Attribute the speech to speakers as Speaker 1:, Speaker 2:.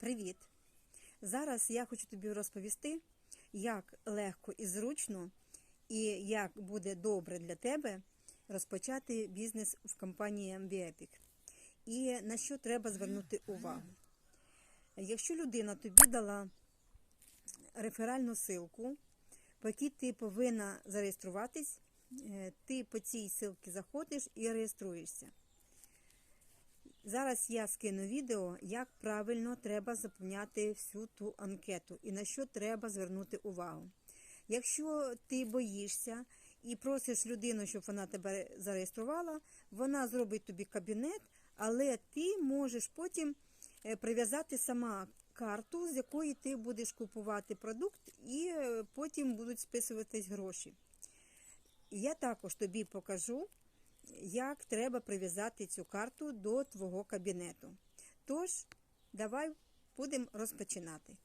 Speaker 1: Привіт! Зараз я хочу тобі розповісти, як легко і зручно, і як буде добре для тебе розпочати бізнес в компанії MBEPIC. І на що треба звернути увагу. Якщо людина тобі дала реферальну ссылку, по якій ти повинна зареєструватись, е, ти по цій ссылці заходиш і реєструєшся. Зараз я скину відео, як правильно треба заповняти всю ту анкету і на що треба звернути увагу. Якщо ти боїшся і просиш людину, щоб вона тебе зареєструвала, вона зробить тобі кабінет, але ти можеш потім е, прив'язати сама карту, з якої ти будеш купувати продукт, і е, потім будуть списуватись гроші. Я також тобі покажу, як треба прив'язати цю карту до твого кабінету. Тож, давай будемо розпочинати.